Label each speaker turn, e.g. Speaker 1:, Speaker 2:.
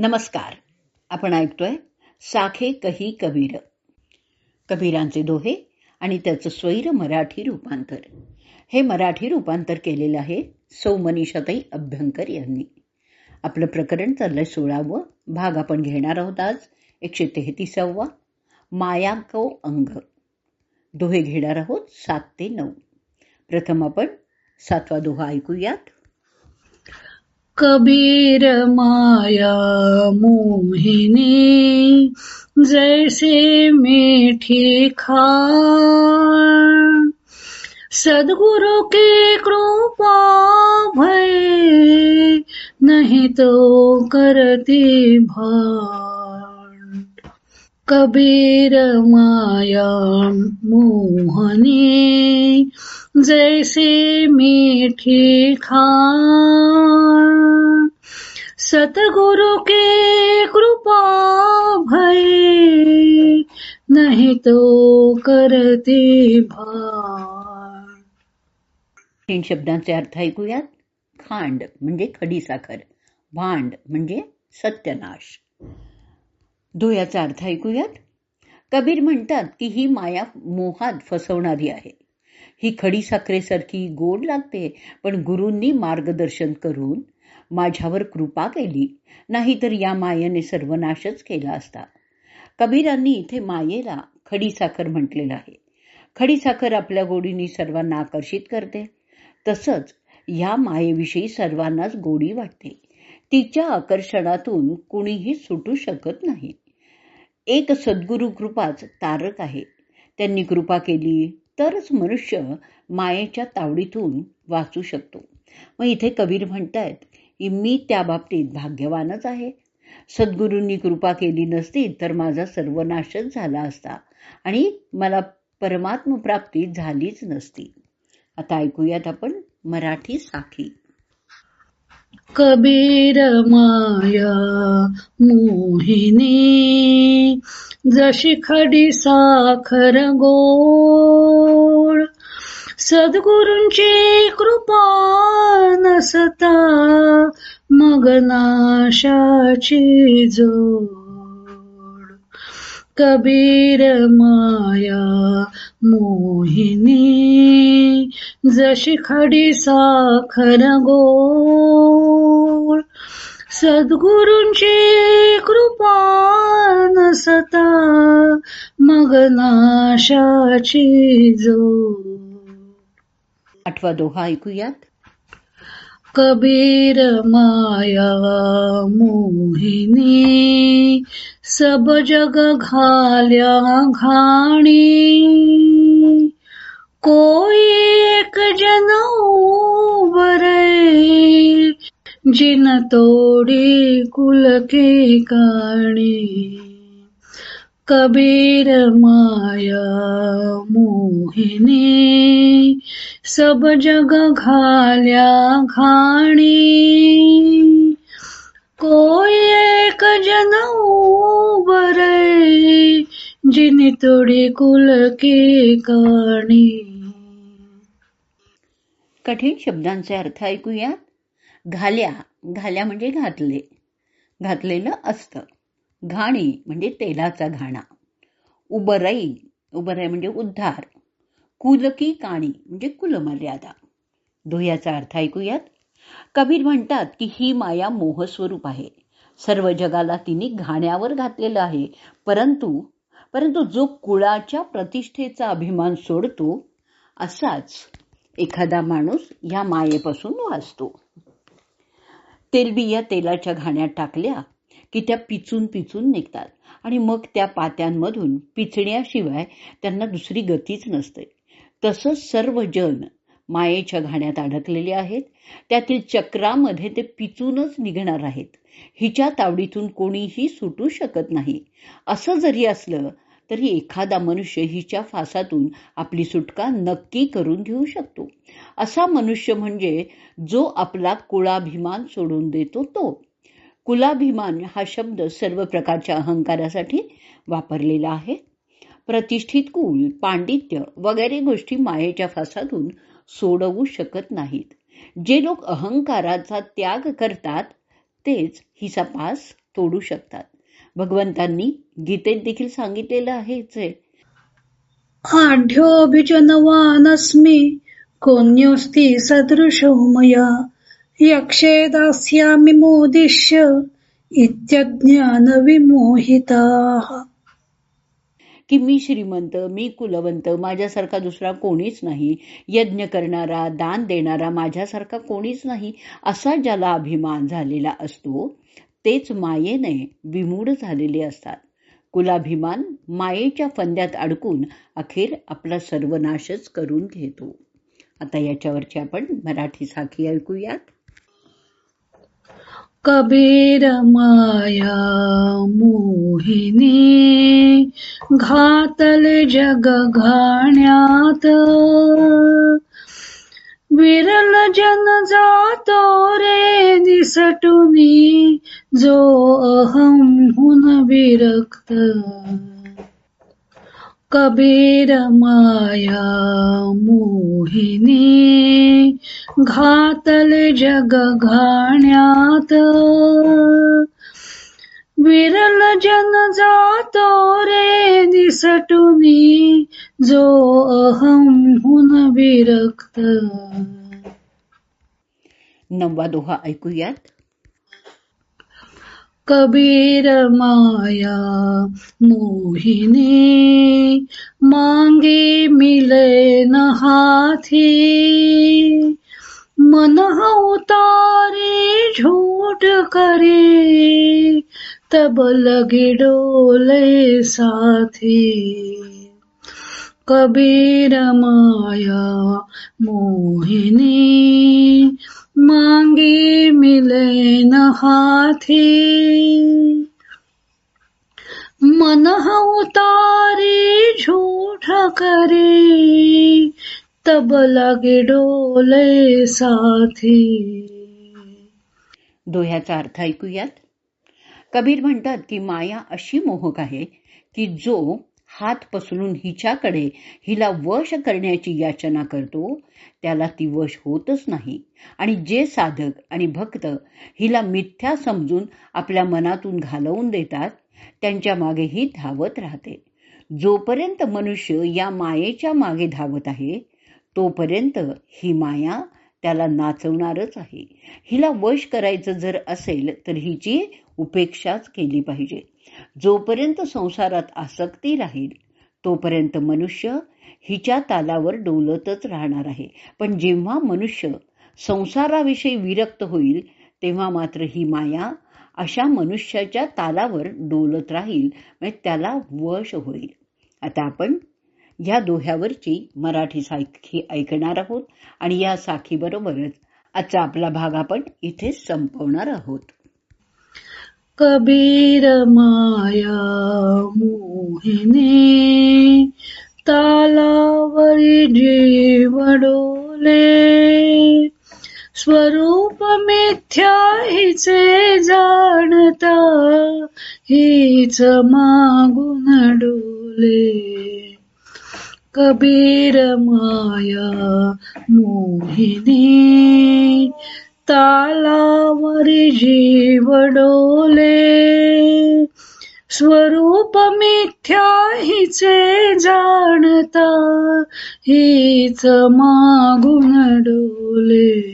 Speaker 1: नमस्कार. आपण ऐकतोय साखे कही कबीर. कबीरांचे दोहे आणि त्याचं स्वैर मराठी रूपांतर. हे मराठी रूपांतर केलेलं आहे सौ मनीषाताई अभ्यंकर यांनी. आपलं प्रकरण चाललंय सोळावं भाग आपण घेणार आहोत आज एकशे तेहतीसावा मायाको अंग. दोहे घेणार आहोत सात ते नऊ. प्रथम आपण सातवा दोहा ऐकूयात.
Speaker 2: कबीर माया मोहिनी जैसे मीठी खाण। सदगुरु की कृपा भय नहीं तो करती भा कबीर माया मोहनी जैसे मीठी खान। सतगुरु के कृपा भय नहीं तो करते भान।
Speaker 1: तीन शब्दांचे अर्थ ऐकूयात. खांड म्हणजे खडी साखर. भांड म्हणजे सत्यनाश. दोह्याचा अर्थ ऐकूयात? कबीर म्हणतात की ही माया मोहात फसवणारी आहे. ही खडी साखरेसारखी गोड लागते पण गुरूंनी मार्गदर्शन करून माझ्यावर कृपा केली नाहीतर या मायेने सर्वनाशच केला असता. कबीरांनी इथे मायेला खडी साखर म्हटलेलं आहे. खडी साखर आपल्या गोडीने सर्वांना आकर्षित करते. तसंच या मायेविषयी सर्वांनाच गोडी वाटते. तिच्या आकर्षणातून कुणीही सुटू शकत नाही. एक सद्गुरु कृपाच तारक आहे. त्यांनी कृपा केली तरच मनुष्य मायेच्या तावडीतून वाचू शकतो. मग इथे कबीर म्हणतायत की मी त्या बाबतीत भाग्यवानच आहे. सद्गुरूंनी कृपा केली नसती तर माझा सर्वनाशच झाला असता आणि मला परमात्म प्राप्ती झालीच नसती. आता ऐकूयात आपण मराठी साखी
Speaker 2: कबीर माया मोहिनी जशी खडी साखर गोड सद्गुरूंची कृपा नसता मग नाशाची जोड. कबीर माया मोहिनी जशी खडी साखर गोड सद्गुरूंची कृपा नसता मग नाशाची जोड.
Speaker 1: आठवा दोहा ऐकूयात.
Speaker 2: कबीर माया मोहिनी सब जग घाल्या घाणी. कोई एक जन बरे जिन तोडी कुल के काणी. कबीर माया मोहिनी सब जग घाल्या घाणी. कोई एक जन उबरे जिनी तोडी कुल की काणी
Speaker 1: कठीण शब्दांचे अर्थ ऐकूयात घाल्या घाल्या म्हणजे घातले. घातलेलं असतं. घाणी म्हणजे तेलाचा घाणा. उबरई उबरई म्हणजे उद्धार. कुलकी काणी म्हणजे कुलमर्यादा. दोह्याचा अर्थ ऐकूयात. कबीर म्हणतात की ही माया मोहस्वरूप आहे. सर्व जगाला तिने घाण्यावर घातलेलं आहे. परंतु परंतु जो कुळाच्या प्रतिष्ठेचा अभिमान सोडतो असाच एखादा माणूस या मायेपासून वाचतो. तेलबिया तेलाच्या घाण्यात टाकल्या की त्या पिचून पिचून निघतात आणि मग त्या पात्यांमधून पिचण्याशिवाय त्यांना दुसरी गतीच नसते. तसंच सर्व जन मायेच्या घाण्यात अडकलेले आहेत. त्यातील चक्रामध्ये ते पिचूनच निघणार आहेत. हिच्या तावडीतून कोणीही सुटू शकत नाही. असं जरी असलं तरी एखादा मनुष्य हिच्या फासातून आपली सुटका नक्की करून घेऊ शकतो. असा मनुष्य म्हणजे जो आपला कुळाभिमान सोडून देतो तो. कुलाभिमान हा शब्द सर्व प्रकारच्या अहंकारासाठी वापरलेला आहे. प्रतिष्ठित कुल पांडित्य वगैरे गोष्टी मायेच्या फासातून सोडवू शकत नाहीत. जे लोक अहंकाराचा त्याग करतात तेच हिचा पास तोडू शकतात. भगवंतांनी गीतेत देखील सांगितलेलं आहेच आहे
Speaker 2: आढ्योऽभिजनवानस्मि कोऽन्योऽस्ति सदृशो मया यक्षे दास्यामि मोदिष्य इत्यज्ञानविमोहिताः।
Speaker 1: की मी श्रीमंत मी कुलवंत माझ्यासारखा दुसरा कोणीच नाही. यज्ञ करणारा दान देणारा माझ्यासारखा कोणीच नाही असा ज्याला अभिमान झालेला असतो तेच मायेने विमूढ झालेले असतात. कुलाभिमान मायेच्या फंद्यात अडकून अखेर आपला सर्वनाशच करून घेतो. आता याच्यावरची आपण मराठी साखी ऐकूयात.
Speaker 2: कबीर माया मोहिनी घातल जग घाण्यात विरल जन जातो रे दिसटुनी जो अहम हुन विरक्त. कबीर माया मोहिनी घातले जग घाण्यात. विरल जन जातो रे दिसटुनी जो अहम हुन विरक्त.
Speaker 1: नववा दोहा ऐकूयात.
Speaker 2: कबीर माया मोहिनी मांगे मिले न हाथी. मन उतारे झूठ करे तब लगे डोले साथी. कबीर माया मोहिनी मांगे मिले न हाथी। मन उतारी झूठ करे तब लगे डोले साथी।
Speaker 1: दोह्याचा अर्थ ऐकूयात? कबीर म्हणतात की माया अशी मोहक आहे की जो हात पसरून हिच्याकडे हिला वश करण्याची याचना करतो त्याला ती वश होतच नाही. आणि जे साधक आणि भक्त हिला मिथ्या समजून आपल्या मनातून घालवून देतात त्यांच्या मागे ही धावत राहते. जोपर्यंत मनुष्य या मायेच्या मागे धावत आहे तोपर्यंत ही माया त्याला नाचवणारच आहे. हिला वश करायचं जर असेल तर हिची उपेक्षाच केली पाहिजे. जोपर्यंत संसारात आसक्ती राहील तोपर्यंत मनुष्य हिच्या तालावर डोलतच राहणार आहे. पण जेव्हा मनुष्य संसाराविषयी विरक्त होईल तेव्हा मात्र ही माया अशा मनुष्याच्या तालावर डोलत राहील म्हणजे त्याला वश होईल. आता आपण या दोह्यावरची मराठी साखी ऐकणार आहोत. आणि या साखीबरोबरच आजचा आपला भाग आपण इथे संपवणार आहोत.
Speaker 2: कबीर माया मोहिने तालावरी जीव डोले स्वरूप मिथ्या हिचे जाणता हीच मागून डोले. कबीर माया मोहिनी तालावरी जीव डोले स्वरूप मिथ्या हिचे जाणता हीच मागुण डोले.